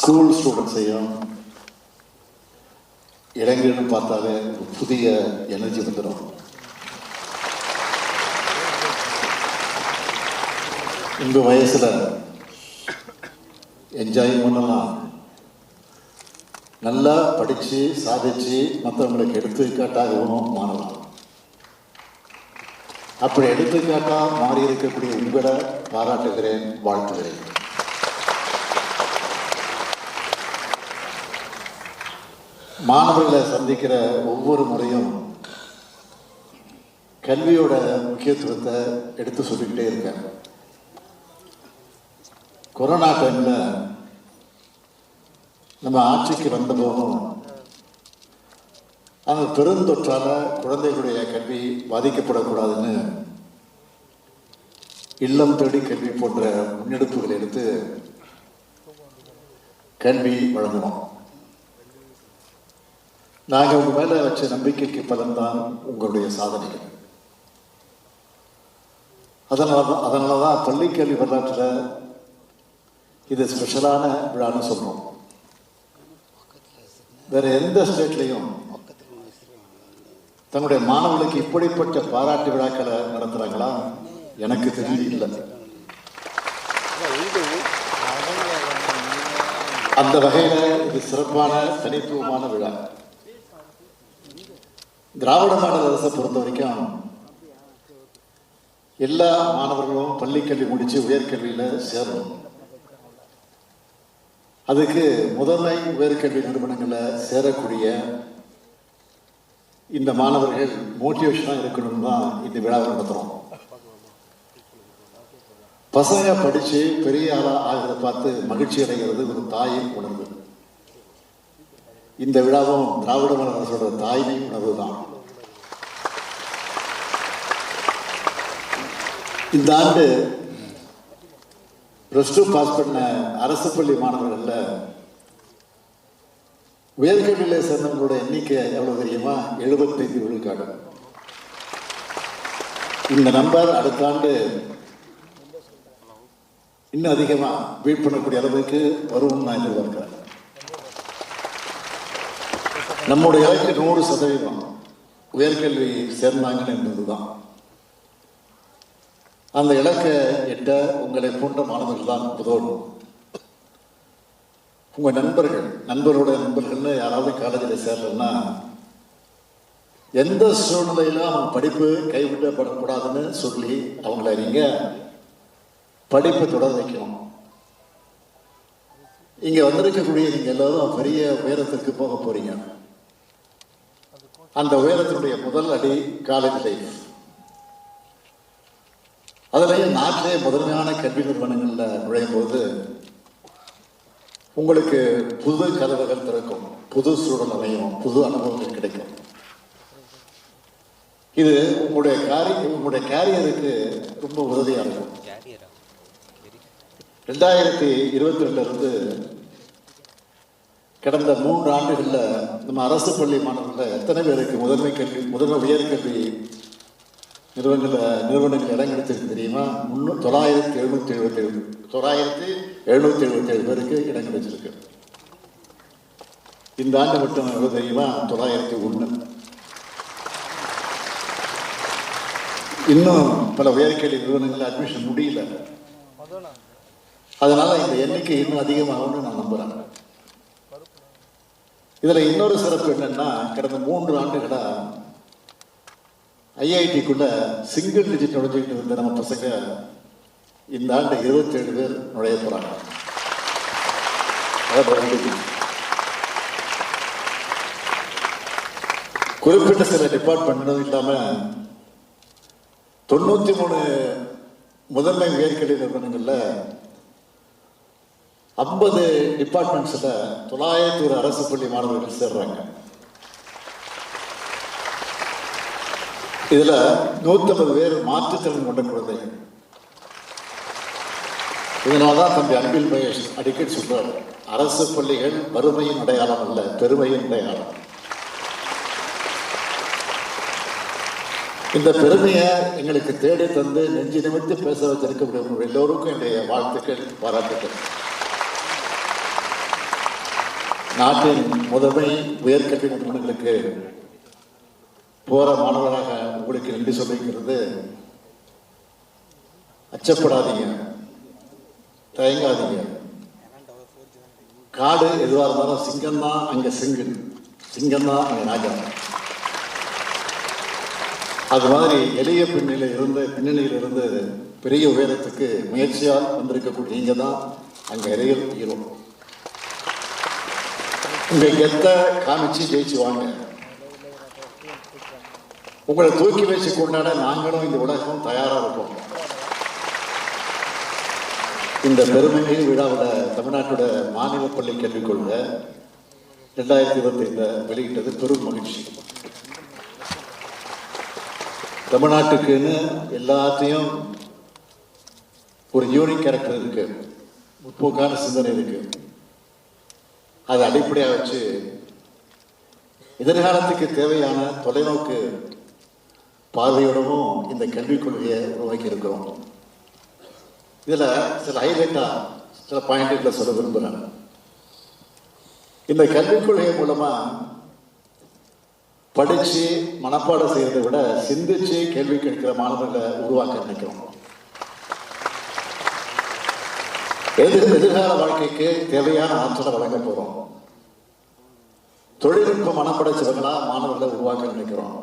School ஸ்டூடெண்ட்ஸையும் இளைஞர்களும் பார்த்தாலே ஒரு புதிய எனர்ஜி வந்துடும் இந்த வயசில் என்ஜாய் பண்ணலாம். நல்லா படித்து சாதிச்சு மற்றவங்களுக்கு எடுத்துக்காட்டாகவும் மாறலாம். அப்படி எடுத்துக்காட்டாக மாறி இருக்கக்கூடிய உங்களை பாராட்டுகிறேன் வாழ்த்துகிறேன். மாணவர்களை சந்திக்கிற ஒவ்வொரு முறையும் கல்வியோட முக்கியத்துவத்தை எடுத்து சொல்லிக்கிட்டே இருக்கேன். கொரோனா டைமில் நம்ம ஆட்சிக்கு வந்தபோதும் அந்த பெருந்தொற்றால் குழந்தைகளுடைய கல்வி பாதிக்கப்படக்கூடாதுன்னு இல்லம் தேடி கல்வி போன்ற முன்னெடுப்புகளை எடுத்து கல்வி வழங்கணும் நாங்கள் உங்கள் மேலே வச்ச நம்பிக்கைக்கு பலன்தான் உங்களுடைய சாதனைகள். அதனால தான் அதனால தான் பள்ளிக்கல்வி வரலாற்றில் இது ஸ்பெஷலான விழான்னு சொல்கிறோம் வேறு எந்த ஸ்டேட்லேயும் தன்னுடைய மாணவர்களுக்கு இப்படிப்பட்ட பாராட்டு விழாக்களை நடத்துகிறாங்களா எனக்கு தெரிஞ்சு இல்லை. அந்த வகையில் இது சிறப்பான தனித்துவமான விழா. திராவிட மாடல் அரசை பொறுத்த வரைக்கும் எல்லா மாணவர்களும் பள்ளிக்கல்வி முடிச்சு உயர்கல்வியில சேரணும். அதுக்கு முதன்மை உயர்கல்வி நிறுவனங்களில் சேரக்கூடிய இந்த மாணவர்கள் மோட்டிவேஷனாக இருக்கணும் தான் இந்த விழாவை நடத்துகிறோம் பசங்க படித்து பெரிய ஆளாக ஆகிறத பார்த்து மகிழ்ச்சி அடைகிறது ஒரு தாயின் உணர்வு. இந்த விழாவும் திராவிட மாடல் தாய்மை உணர்வு தான் இந்த ஆண்டு ப்ளஸ் டூ பாஸ் பண்ண அரசு பள்ளி மாணவர்களில் உயர்கல்வியில் சேர்ந்தவங்களோட எண்ணிக்கை எவ்வளவு தெரியுமா? எழுபத்தைந்து விழுக்காடு. இந்த நம்பர் அடுத்த ஆண்டு இன்னும் அதிகமாக பீட் பண்ணக்கூடிய அளவுக்கு வரும்னு நான் எதிர்பார்க்கிறேன். நம்முடைய இலக்கு நூறு சதவீதம் உயர்கல்வி சேர்ந்தாங்கன்னு என்பதுதான். அந்த இலக்கை எட்ட உங்களை போன்ற மாணவர்கள் தான் உதவணும் உங்க நண்பர்கள் நண்பரோட நண்பர்கள்னு யாராவது காலேஜில் சேரலன்னா எந்த சூழ்நிலையிலும் அவங்க படிப்பு கைவிடப்படக்கூடாதுன்னு சொல்லி அவங்கள நீங்க படிப்பை தொடர வைக்கணும். இங்க வந்திருக்கக்கூடிய நீங்க எல்லாரும் பெரிய உயரத்திற்கு போக போறீங்க. அந்த உயரத்தினுடைய முதல் அடி காலேஜ் லைஃப் அதுலேயும் நாட்டிலே முதன்மையான கல்வி நிறுவனங்களில் நுழையும் போது உங்களுக்கு புது கதவுகள் திறக்கும் புது சூழல் அமையும் புது அனுபவங்கள் கிடைக்கும். இது உங்களுடைய காரி உங்களுடைய கேரியருக்கு ரொம்ப உதவியாக இருக்கும். ரெண்டாயிரத்தி இருபத்தி ரெண்டுல இருந்து கடந்த மூன்று ஆண்டுகளில் நம்ம அரசு பள்ளி மாணவர்கள் எத்தனை பேருக்கு முதன்மை கல்வி முதன்மை உயர்கல்வி நிறுவனங்கள் நிறுவனங்கள் இடம் கிடைச்சிருக்கு தெரியுமா? முன்னூ தொள்ளாயிரத்தி எழுநூத்தி எழுபத்தி ஏழு தொள்ளாயிரத்தி எழுநூத்தி எழுபத்தி ஏழு பேருக்கு இடம் கிடைச்சிருக்கு இந்த ஆண்டு மட்டும் எவ்வளோ தெரியுமா? தொள்ளாயிரத்தி ஒன்று இன்னும் பல உயர்கல்வி நிறுவனங்களில் அட்மிஷன் முடியல. அதனால இந்த எண்ணிக்கை இன்னும் அதிகமாகும்னு நான் நம்புகிறேன் இதில் இன்னொரு சிறப்பு என்னன்னா கடந்த மூன்று ஆண்டுகளாக ஐஐடிக்குள்ள சிங்கிள் டிஜிட் நுழைஞ்சிக்கிட்டு இருந்த நம்ம பசங்க இந்த ஆண்டு இருபத்தி ஏழு பேர் நுழைய போகிறாங்க குறிப்பிட்ட சில டிபார்ட்மெண்ட்டும் இல்லாமல் தொண்ணூற்றி மூணு முதன்மை உயர்கல்வி நிறுவனங்களில் ஐம்பது டிபார்ட்மெண்ட்ஸ்ல தொள்ளாயிரத்தி ஒரு அரசு பள்ளி மாணவர்கள் சேர்றாங்க. இதுல நூற்றம்பது பேர் மாற்றுத்திறன் கொண்ட குழந்தைகள். இதனால்தான் தம்பி அன்பில் மகேஷ் அடிக்கடி சொல்றாரு அரசு பள்ளிகள் வறுமையின் அடையாளம் அல்ல பெருமையின் அடையாளம். இந்த பெருமையை எங்களுக்கு தேடி தந்து நெஞ்சு நிமித்து பேச வச்சிருக்க முடியும். எல்லோருக்கும் என்னுடைய வாழ்த்துக்கள் பாராட்டுக்கள். நாட்டின் முதன்மை உயர்கல்வி நிறுவனங்களுக்கு போற மாணவராக உங்களுக்கு நன்றி சொல்லிக்கிறது. அச்சப்படாதீங்க. தயங்காதீங்க. காடு எதுவாக இருந்தாலும் சிங்கம் தான் அங்க சிங்கன். சிங்கம் தான் அங்க ராஜா அது மாதிரி எளிய பின்னில இருந்து பின்னணியில் இருந்து பெரிய உயரத்துக்கு முயற்சியால் வந்திருக்கக்கூடிய நீங்க தான் அங்க இறையில் ஹீரோ உங்க கெத்த காமிச்சு ஜெயிச்சு வாங்க உங்களை தூக்கி வச்சு கொண்டாட நாங்களும் இந்த உலகம் தயாரா இருக்கோம் இந்த பெருமைமிகு விழாவில் தமிழ்நாட்டோட மாநில பள்ளி கல்விக்கொள்கை ரெண்டாயிரத்தி இருபத்தி ஐந்து வெளியிட்டது பெரும் மகிழ்ச்சி. தமிழ்நாட்டுக்குன்னு எல்லாத்தையும் ஒரு யூனிக் கேரக்டர் இருக்கு. முற்போக்கான சிந்தனை இருக்கு. அதை அடிப்படையாக வச்சு எதிர்காலத்துக்கு தேவையான தொலைநோக்கு பார்வையோடவும் இந்த கல்விக் கொள்கையை உருவாக்கி இருக்கிறோம். இதில் சில ஹைலைட்டாக சில பாயிண்ட்களை சொல்ல விரும்புகிறேன் இந்த கல்விக் கொள்கை மூலமாக படித்து மனப்பாடம் செய்யறதை விட சிந்திச்சு கேள்வி கேட்கிற மாணவர்களை உருவாக்க நினைக்கிறோம். எதிர் எதிர்கால வாழ்க்கைக்கு தேவையான ஆற்றலை வழங்க போறோம். தொழில்நுட்ப மனப்படைச்சவர்களா மாணவர்களை உருவாக்க நினைக்கிறோம்.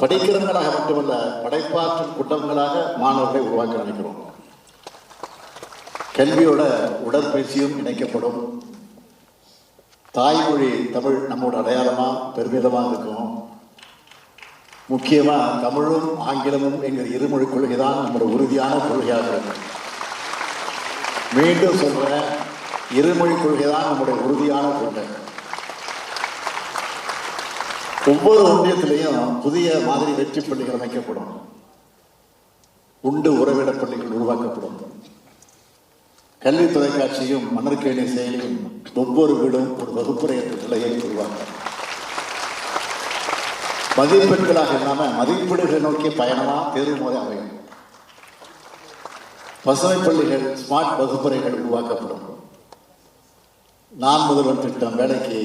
படிக்கிறவங்களாக மட்டுமல்ல படைப்பாற்றல் கொண்டவங்களாக மாணவர்களை உருவாக்க நினைக்கிறோம். கல்வியோட உடற்பயிற்சியும் இணைக்கப்படும். தாய்மொழி தமிழ் நம்மோட அடையாளமா பெருமிதமா இருக்கும். முக்கியமா தமிழும் ஆங்கிலமும் எங்கள் இருமொழி கொள்கை தான் நம்மளோட உறுதியான கொள்கையாக இருக்கும். மீண்டும் சொல்றேன் இருமொழி கொள்கை தான் நம்முடைய உறுதியான கொள்கை ஒவ்வொரு ஒன்றியத்திலையும் புதிய மாதிரி வெற்றி பள்ளிகள் அமைக்கப்படும். உண்டு உறவிட பள்ளிகள் உருவாக்கப்படும். கல்வி தொலைக்காட்சியும் மணற்கேணி செயலியும் ஒவ்வொரு வீடும் ஒரு வகுப்புரை என்ற நிலையை உருவாக்கும். மதிப்பெண்களாக இல்லாமல் மதிப்பீடுகளை நோக்கிய பயணமா தேர்வு முறை அமையும். பசுமை பள்ளிகள் ஸ்மார்ட் வகுப்பறைகள் உருவாக்கப்படும். நான் முதல்வன் திட்டம் வேலைக்கு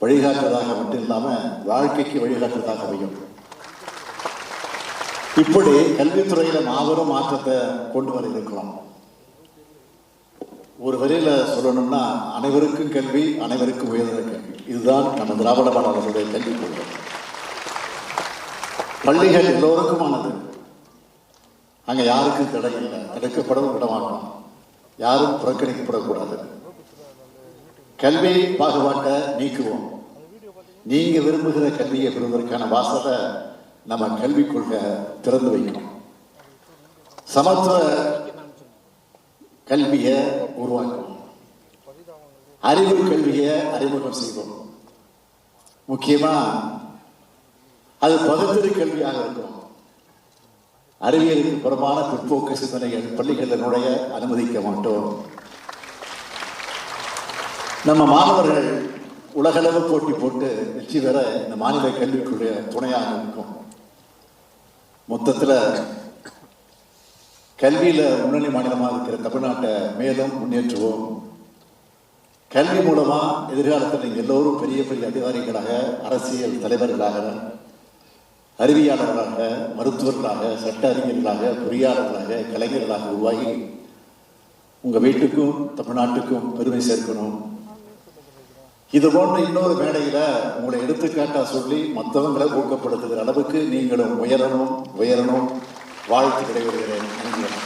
வழிகாட்டுறதாக மட்டும் இல்லாமல் வாழ்க்கைக்கு வழிகாட்டுறதாக அமையும். இப்படி கல்வித்துறையில் மாபெரும் மாற்றத்தை கொண்டு வர இருக்கிறோம். ஒரு வரையில் சொல்லணும்னா அனைவருக்கும் கல்வி அனைவருக்கும் உயர்ந்த கல்வி. இதுதான் நம்ம திராவிட மாணவர்களுடைய கல்வி கொள்கை. பள்ளிகள் எல்லோருக்குமானது. அங்க யாருக்கும் தடை இல்லை. தடுக்கப்படவும் விட மாட்டோம் யாரும் புறக்கணிக்கப்படக்கூடாது. கல்வி பாகுபாட்டை நீக்குவோம். நீங்க விரும்புகிற கல்வியை பெறுவதற்கான வாசலை நம்ம கல்விக் கொள்கை திறந்து வைக்கணும். சமத்துவ கல்வியை உருவாக்கும் அறிவு கல்வியை அறிமுகம் செய்வோம். முக்கியமா அது பகுத்தறி கல்வியாக இருக்கும். அறிவியலுக்கு புறமான பிற்போக்கு சிந்தனைகள் பள்ளிகளில் நுழைய அனுமதிக்க மாட்டோம். நம்ம மாணவர்கள் உலகளவு போட்டி போட்டு வெற்றி பெற இந்த மாநில கல்விக்குரிய துணையாக இருக்கும். மொத்தத்தில் கல்வியில முன்னணி மாநிலமாக இருக்கிற தமிழ்நாட்டை மேலும் முன்னேற்றுவோம். கல்வி மூலமா எதிர்காலத்தில் நீங்கள் எல்லோரும் பெரிய பெரிய அதிகாரிகளாக அரசியல் தலைவர்களாக அறிவியாளர்களாக மருத்துவர்களாக சட்ட அறிஞர்களாக பொறியாளர்களாக கலைஞர்களாக உருவாகி உங்கள் வீட்டுக்கும் தமிழ்நாட்டுக்கும் பெருமை சேர்க்கணும். இது போன்ற இன்னொரு மேடையில் உங்களை எடுத்துக்காட்டா சொல்லி மற்றவங்களை ஊக்கப்படுத்துகிற அளவுக்கு நீங்களும் உயரணும் உயரணும். வாழ்த்து விடைபெறுகிறேன். நன்றி.